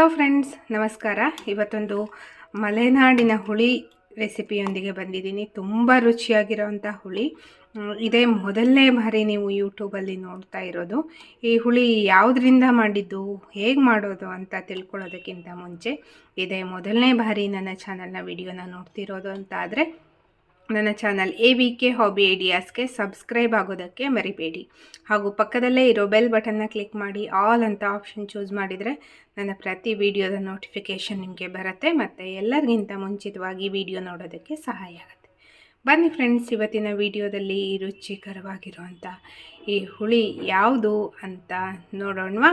Hello friends ನಮಸ್ಕಾರ. ಇವತ್ತೊಂದು ಮಲೆನಾಡಿನ ಹುಳಿ ರೆಸಿಪಿಯೊಂದಿಗೆ ಬಂದಿದ್ದೀನಿ. ತುಂಬ ರುಚಿಯಾಗಿರೋವಂಥ ಹುಳಿ. ಇದೇ ಮೊದಲನೇ ಬಾರಿ ನೀವು ಯೂಟ್ಯೂಬಲ್ಲಿ ನೋಡ್ತಾ ಇರೋದು. ಈ ಹುಳಿ ಯಾವುದರಿಂದ ಮಾಡಿದ್ದು, ಹೇಗೆ ಮಾಡೋದು ಅಂತ ತಿಳ್ಕೊಳ್ಳೋದಕ್ಕಿಂತ ಮುಂಚೆ ಇದೇ ಮೊದಲನೇ ಬಾರಿ ನನ್ನ ಚಾನಲ್ನ ವಿಡಿಯೋನ ನೋಡ್ತಿರೋದು ಅಂತ ಆದರೆ ನನ್ನ channel A V K hobby ಐಡಿಯಾಸ್ಗೆ subscribe ಆಗೋದಕ್ಕೆ ಮರಿಬೇಡಿ. ಹಾಗೂ ಪಕ್ಕದಲ್ಲೇ ಇರೋ ಬೆಲ್ ಬಟನ್ನ ಕ್ಲಿಕ್ ಮಾಡಿ, ಆಲ್ ಅಂತ ಆಪ್ಷನ್ ಚೂಸ್ ಮಾಡಿದರೆ ನನ್ನ ಪ್ರತಿ ವಿಡಿಯೋದ ನೋಟಿಫಿಕೇಷನ್ ನಿಮಗೆ ಬರುತ್ತೆ ಮತ್ತು ಎಲ್ಲರಿಗಿಂತ ಮುಂಚಿತವಾಗಿ ವಿಡಿಯೋ ನೋಡೋದಕ್ಕೆ ಸಹಾಯ ಆಗುತ್ತೆ. ಬನ್ನಿ ಫ್ರೆಂಡ್ಸ್, ಇವತ್ತಿನ ವಿಡಿಯೋದಲ್ಲಿ ರುಚಿಕರವಾಗಿರುವಂಥ ಈ ಹುಳಿ ಯಾವುದು ಅಂತ ನೋಡೋಣವಾ?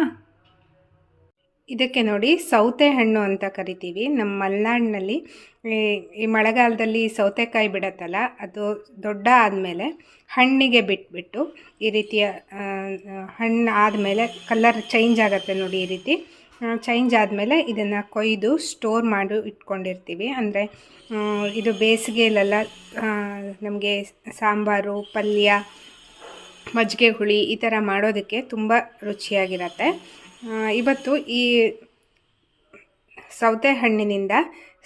ಇದಕ್ಕೆ ನೋಡಿ ಸೌತೆ ಹಣ್ಣು ಅಂತ ಕರಿತೀವಿ. ನಮ್ಮ ಮಲೆನಾಡಿನಲ್ಲಿ ಈ- ಮಳೆಗಾಲದಲ್ಲಿ ಸೌತೆಕಾಯಿ ಬಿಡತ್ತಲ್ಲ, ಅದು ದೊಡ್ಡ ಆದಮೇಲೆ ಹಣ್ಣಿಗೆ ಬಿಟ್ಬಿಟ್ಟು ಈ ರೀತಿಯ ಹಣ್ಣು ಆದಮೇಲೆ ಕಲರ್ ಚೇಂಜ್ ಆಗುತ್ತೆ ನೋಡಿ ಈ ರೀತಿ. ಚೇಂಜ್ ಆದಮೇಲೆ ಇದನ್ನು ಕೊಯ್ದು ಸ್ಟೋರ್ ಮಾಡಿ ಇಟ್ಕೊಂಡಿರ್ತೀವಿ. ಅಂದರೆ ಇದು ಬೇಸಿಗೆಯಲ್ಲೆಲ್ಲ ನಮಗೆ ಸಾಂಬಾರು, ಪಲ್ಯ, ಮಜ್ಜಿಗೆ ಹುಳಿ ಈ ಥರ ಮಾಡೋದಕ್ಕೆ ತುಂಬ ರುಚಿಯಾಗಿರತ್ತೆ. ಇವತ್ತು ಈ ಸೌತೆ ಹಣ್ಣಿನಿಂದ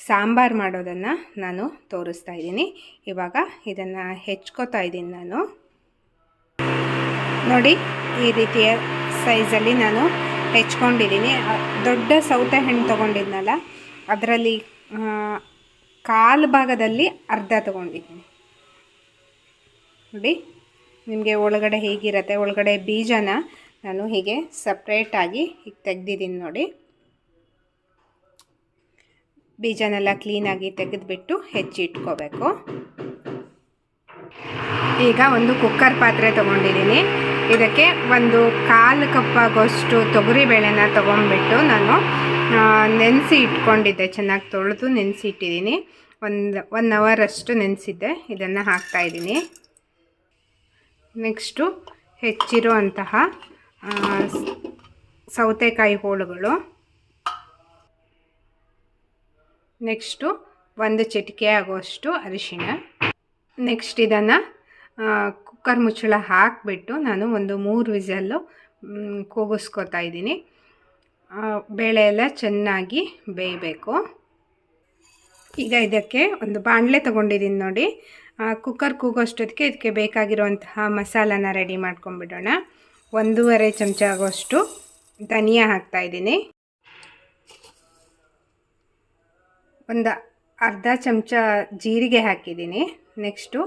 ಸಾಂಬಾರು ಮಾಡೋದನ್ನು ನಾನು ತೋರಿಸ್ತಾ ಇದ್ದೀನಿ. ಇವಾಗ ಇದನ್ನು ಹೆಚ್ಕೋತಾ ಇದ್ದೀನಿ ನಾನು. ನೋಡಿ, ಈ ರೀತಿಯ ಸೈಜಲ್ಲಿ ನಾನು ಹೆಚ್ಕೊಂಡಿದ್ದೀನಿ. ದೊಡ್ಡ ಸೌತೆ ಹಣ್ಣು ತೊಗೊಂಡಿದ್ನಲ್ಲ, ಅದರಲ್ಲಿ ಕಾಲು ಭಾಗದಲ್ಲಿ ಅರ್ಧ ತೊಗೊಂಡಿದ್ದೀನಿ. ನೋಡಿ, ನಿಮಗೆ ಒಳಗಡೆ ಹೇಗಿರುತ್ತೆ? ಒಳಗಡೆ ಬೀಜನ ನಾನು ಹೀಗೆ ಸಪ್ರೇಟಾಗಿ ಈಗ ತೆಗ್ದಿದ್ದೀನಿ ನೋಡಿ. ಬೀಜನೆಲ್ಲ ಕ್ಲೀನಾಗಿ ತೆಗೆದುಬಿಟ್ಟು ಹೆಚ್ಚಿಟ್ಕೋಬೇಕು ಈಗ ಒಂದು ಕುಕ್ಕರ್ ಪಾತ್ರೆ ತೊಗೊಂಡಿದ್ದೀನಿ. ಇದಕ್ಕೆ ಒಂದು ಕಾಲು ಕಪ್ಪಾಗೋಷ್ಟು ತೊಗರಿಬೇಳೆನ ತೊಗೊಂಡ್ಬಿಟ್ಟು ನಾನು ನೆನೆಸಿ ಇಟ್ಕೊಂಡಿದ್ದೆ. ಚೆನ್ನಾಗಿ ತೊಳೆದು ನೆನೆಸಿ ಇಟ್ಟಿದ್ದೀನಿ. ಒಂದು ಒನ್ ಅವರಷ್ಟು ನೆನೆಸಿದ್ದೆ. ಇದನ್ನು ಹಾಕ್ತಾಯಿದ್ದೀನಿ ನೆಕ್ಸ್ಟು ಹೆಚ್ಚಿರೋ ಅಂತಹ ಸೌತೆಕಾಯಿ ಹೋಳುಗಳು. ನೆಕ್ಸ್ಟು ಒಂದು ಚಿಟಿಕೆ ಆಗೋಷ್ಟು ಅರಿಶಿಣ. ನೆಕ್ಸ್ಟ್ ಇದನ್ನು ಕುಕ್ಕರ್ ಮುಚ್ಚಳ ಹಾಕಿಬಿಟ್ಟು ನಾನು ಒಂದು ಮೂರು ವಿಸಲ್ಲು ಕೂಗಿಸ್ಕೊತಾ ಇದ್ದೀನಿ. ಬೇಳೆ ಎಲ್ಲ ಚೆನ್ನಾಗಿ ಬೇಯಬೇಕು. ಈಗ ಇದಕ್ಕೆ ಒಂದು ಬಾಣಲೆ ತೊಗೊಂಡಿದ್ದೀನಿ ನೋಡಿ. ಕುಕ್ಕರ್ ಕೂಗೋಷ್ಟೊತ್ತಿಗೆ ಇದಕ್ಕೆ ಬೇಕಾಗಿರುವಂತಹ ಮಸಾಲಾನ ರೆಡಿ ಮಾಡ್ಕೊಂಬಿಡೋಣ ಒಂದೂವರೆ ಚಮಚ ಆಗೋಷ್ಟು ಧನಿಯಾ ಹಾಕ್ತಾಯಿದ್ದೀನಿ ಒಂದು ಅರ್ಧ ಚಮಚ ಜೀರಿಗೆ ಹಾಕಿದ್ದೀನಿ. ನೆಕ್ಸ್ಟು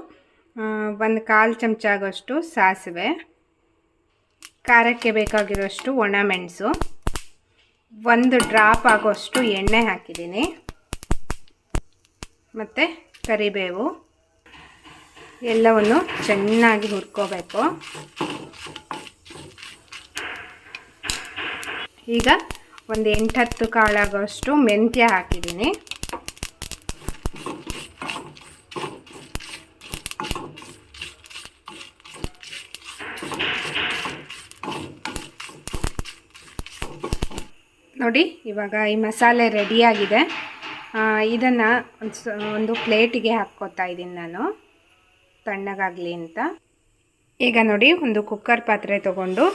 ಒಂದು ಕಾಲು ಚಮಚ ಆಗೋಷ್ಟು ಸಾಸಿವೆ. ಖಾರಕ್ಕೆ ಬೇಕಾಗಿರೋಷ್ಟು ಒಣಮೆಣಸು ಒಂದು ಡ್ರಾಪ್ ಆಗೋಷ್ಟು ಎಣ್ಣೆ ಹಾಕಿದ್ದೀನಿ. ಮತ್ತು ಕರಿಬೇವು. ಎಲ್ಲವನ್ನು ಚೆನ್ನಾಗಿ ಹುರ್ಕೋಬೇಕು. ಈಗ ಒಂದು ಎಂಟತ್ತು ಕಾಳಾಗೋಷ್ಟು ಮೆಂತ್ಯ ಹಾಕಿದ್ದೀನಿ. ನೋಡಿ, ಇವಾಗ ಈ ಮಸಾಲೆ ರೆಡಿಯಾಗಿದೆ. ಇದನ್ನು ಒಂದು ಪ್ಲೇಟಿಗೆ ಹಾಕ್ಕೋತಾ ಇದ್ದೀನಿ ನಾನು, ತಣ್ಣಗಾಗಲಿ ಅಂತ. ಈಗ ನೋಡಿ, ಒಂದು ಕುಕ್ಕರ್ ಪಾತ್ರೆ ತೊಗೊಂಡು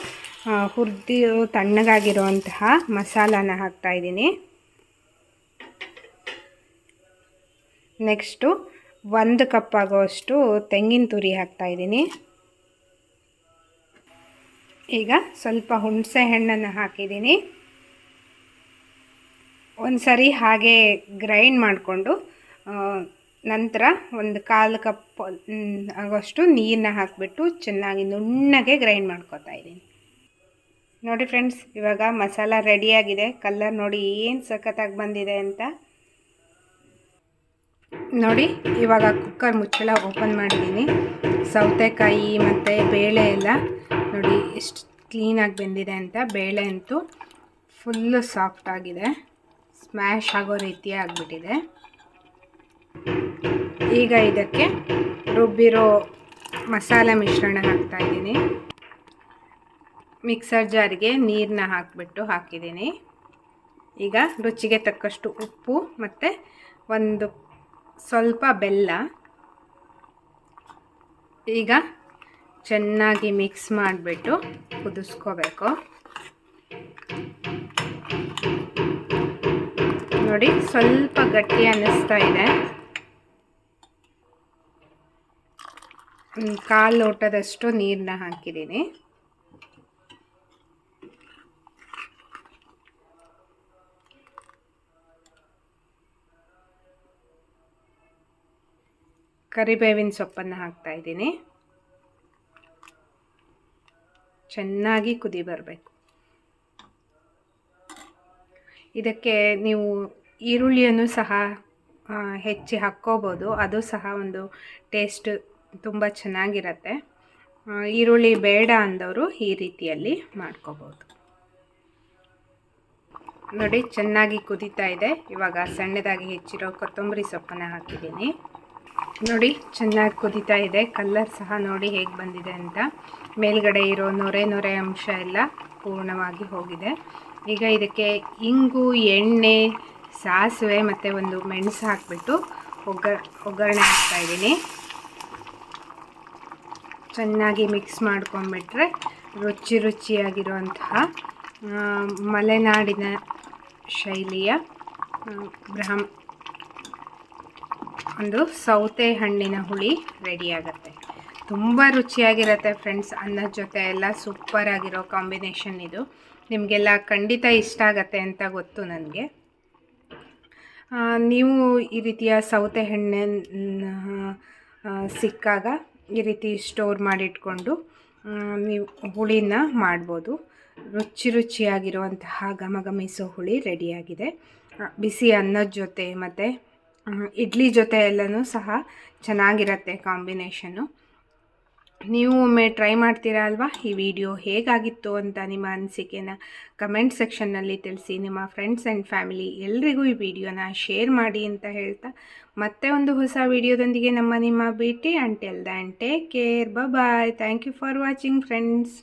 ಹುರಿದು ತಣ್ಣಗಾಗಿರುವಂತಹ ಮಸಾಲಾನ ಹಾಕ್ತಾ ಇದ್ದೀನಿ. ನೆಕ್ಸ್ಟು ಒಂದು ಕಪ್ ಆಗೋಷ್ಟು ತೆಂಗಿನ ತುರಿ ಹಾಕ್ತಾ ಇದ್ದೀನಿ. ಈಗ ಸ್ವಲ್ಪ ಹುಣಸೆ ಹಣ್ಣನ್ನು ಹಾಕಿದ್ದೀನಿ. ಒಂದು ಸರಿ ಹಾಗೆ ಗ್ರೈಂಡ್ ಮಾಡಿಕೊಂಡು ನಂತರ ಒಂದು ಕಾಲು ಕಪ್ ಆಗೋಷ್ಟು ನೀರನ್ನ ಹಾಕಿಬಿಟ್ಟು ಚೆನ್ನಾಗಿ ನುಣ್ಣಗೆ ಗ್ರೈಂಡ್ ಮಾಡ್ಕೊತಾ ಇದ್ದೀನಿ. ನೋಡಿ ಫ್ರೆಂಡ್ಸ್ ಇವಾಗ ಮಸಾಲ ರೆಡಿಯಾಗಿದೆ ಕಲ್ಲರ್ ನೋಡಿ ಏನು ಸಖತ್ತಾಗಿ ಬಂದಿದೆ ಅಂತ. ನೋಡಿ, ಇವಾಗ ಕುಕ್ಕರ್ ಮುಚ್ಚಳ ಓಪನ್ ಮಾಡಿದ್ದೀನಿ. ಸೌತೆಕಾಯಿ ಮತ್ತು ಬೇಳೆ ಎಲ್ಲ ನೋಡಿ ಎಷ್ಟು ಕ್ಲೀನಾಗಿ ಬೆಂದಿದೆ ಅಂತ. ಬೇಳೆ ಅಂತೂ ಫುಲ್ಲು ಸಾಫ್ಟ್ ಆಗಿದೆ. ಸ್ಮ್ಯಾಶ್ ಆಗೋ ರೀತಿ ಆಗಿಬಿಟ್ಟಿದೆ. ಈಗ ಇದಕ್ಕೆ ರುಬ್ಬಿರೋ ಮಸಾಲೆ ಮಿಶ್ರಣ ಹಾಕ್ತಾ ಇದ್ದೀನಿ. ಮಿಕ್ಸರ್ ಜಾರಿಗೆ ನೀರನ್ನ ಹಾಕಿಬಿಟ್ಟು ಹಾಕಿದ್ದೀನಿ. ಈಗ ರುಚಿಗೆ ತಕ್ಕಷ್ಟು ಉಪ್ಪು ಮತ್ತು ಒಂದು ಸ್ವಲ್ಪ ಬೆಲ್ಲ. ಈಗ ಚೆನ್ನಾಗಿ ಮಿಕ್ಸ್ ಮಾಡಿಬಿಟ್ಟು ಕುದಿಸ್ಕೋಬೇಕು. ನೋಡಿ, ಸ್ವಲ್ಪ ಗಟ್ಟಿ ಅನ್ನಿಸ್ತಾ ಇದೆ. ಕಾಲು ಲೋಟದಷ್ಟು ನೀರನ್ನ ಹಾಕಿದ್ದೀನಿ. ಕರಿಬೇವಿನ ಸೊಪ್ಪನ್ನು ಹಾಕ್ತಾ ಇದ್ದೀನಿ. ಚೆನ್ನಾಗಿ ಕುದಿ ಬರಬೇಕು. ಇದಕ್ಕೆ ನೀವು ಈರುಳ್ಳಿಯನ್ನು ಸಹ ಹೆಚ್ಚಿ ಹಾಕ್ಕೋಬೋದು. ಅದು ಸಹ ಒಂದು ಟೇಸ್ಟ್ ತುಂಬ ಚೆನ್ನಾಗಿರತ್ತೆ. ಈರುಳ್ಳಿ ಬೇಡ ಅಂದವರು ಈ ರೀತಿಯಲ್ಲಿ ಮಾಡ್ಕೋಬೋದು. ನೋಡಿ, ಚೆನ್ನಾಗಿ ಕುದೀತಾ ಇದೆ. ಇವಾಗ ಸಣ್ಣದಾಗಿ ಹೆಚ್ಚಿರೋ ಕೊತ್ತಂಬರಿ ಸೊಪ್ಪನ್ನು ಹಾಕಿದ್ದೀನಿ. ನೋಡಿ, ಚೆನ್ನಾಗಿ ಕುದೀತಾ ಇದೆ. ಕಲ್ಲರ್ ಸಹ ನೋಡಿ ಹೇಗೆ ಬಂದಿದೆ ಅಂತ. ಮೇಲ್ಗಡೆ ಇರೋ ನೊರೆ ನೊರೆ ಅಂಶ ಎಲ್ಲ ಪೂರ್ಣವಾಗಿ ಹೋಗಿದೆ. ಈಗ ಇದಕ್ಕೆ ಇಂಗು, ಎಣ್ಣೆ, ಸಾಸಿವೆ ಮತ್ತು ಒಂದು ಮೆಣಸು ಹಾಕಿಬಿಟ್ಟು ಒಗ್ಗರ ಒಗ್ಗರಣೆ ಹಾಕ್ತಾಯಿದ್ದೀನಿ ಚೆನ್ನಾಗಿ ಮಿಕ್ಸ್ ಮಾಡ್ಕೊಂಬಿಟ್ರೆ ರುಚಿ ರುಚಿಯಾಗಿರುವಂತಹ ಮಲೆನಾಡಿನ ಶೈಲಿಯ ಬ್ರಹ್ಮ ಒಂದು ಸೌತೆ ಹಣ್ಣಿನ ಹುಳಿ ರೆಡಿಯಾಗತ್ತೆ ತುಂಬ ರುಚಿಯಾಗಿರುತ್ತೆ ಫ್ರೆಂಡ್ಸ್ ಅನ್ನದ ಜೊತೆ ಎಲ್ಲ ಸೂಪರ್ ಆಗಿರೋ ಕಾಂಬಿನೇಷನ್ ಇದು. ನಿಮಗೆಲ್ಲ ಖಂಡಿತ ಇಷ್ಟ ಆಗತ್ತೆ ಅಂತ ಗೊತ್ತು ನನಗೆ. ನೀವು ಈ ರೀತಿಯ ಸೌತೆ ಹಣ್ಣನ್ನು ಸಿಕ್ಕಾಗ ಈ ರೀತಿ ಸ್ಟೋರ್ ಮಾಡಿಟ್ಕೊಂಡು ನೀವು ಹುಳಿನ ಮಾಡ್ಬೋದು. ರುಚಿ ರುಚಿಯಾಗಿರುವಂತಹ ಗಮಗಮಿಸೋ ಹುಳಿ ರೆಡಿಯಾಗಿದೆ ಬಿಸಿ ಅನ್ನದ ಜೊತೆ ಮತ್ತು ಇಡ್ಲಿ ಜೊತೆ ಎಲ್ಲನೂ ಸಹ ಚೆನ್ನಾಗಿರತ್ತೆ ಕಾಂಬಿನೇಷನ್ನು. ನೀವು ಒಮ್ಮೆ ಟ್ರೈ ಮಾಡ್ತೀರಾ ಅಲ್ವಾ? ಈ ವಿಡಿಯೋ ಹೇಗಾಗಿತ್ತು ಅಂತ ನಿಮ್ಮ ಅನಿಸಿಕೆನ ಕಮೆಂಟ್ ಸೆಕ್ಷನ್ನಲ್ಲಿ ತಿಳಿಸಿ. ನಿಮ್ಮ ಫ್ರೆಂಡ್ಸ್ ಆ್ಯಂಡ್ ಫ್ಯಾಮಿಲಿ ಎಲ್ರಿಗೂ ಈ ವಿಡಿಯೋನ ಶೇರ್ ಮಾಡಿ ಅಂತ ಹೇಳ್ತಾ, ಮತ್ತೆ ಒಂದು ಹೊಸ ವಿಡಿಯೋದೊಂದಿಗೆ ನಮ್ಮ ನಿಮ್ಮ ಭೇಟಿ. Until then take care bye thank you for watching friends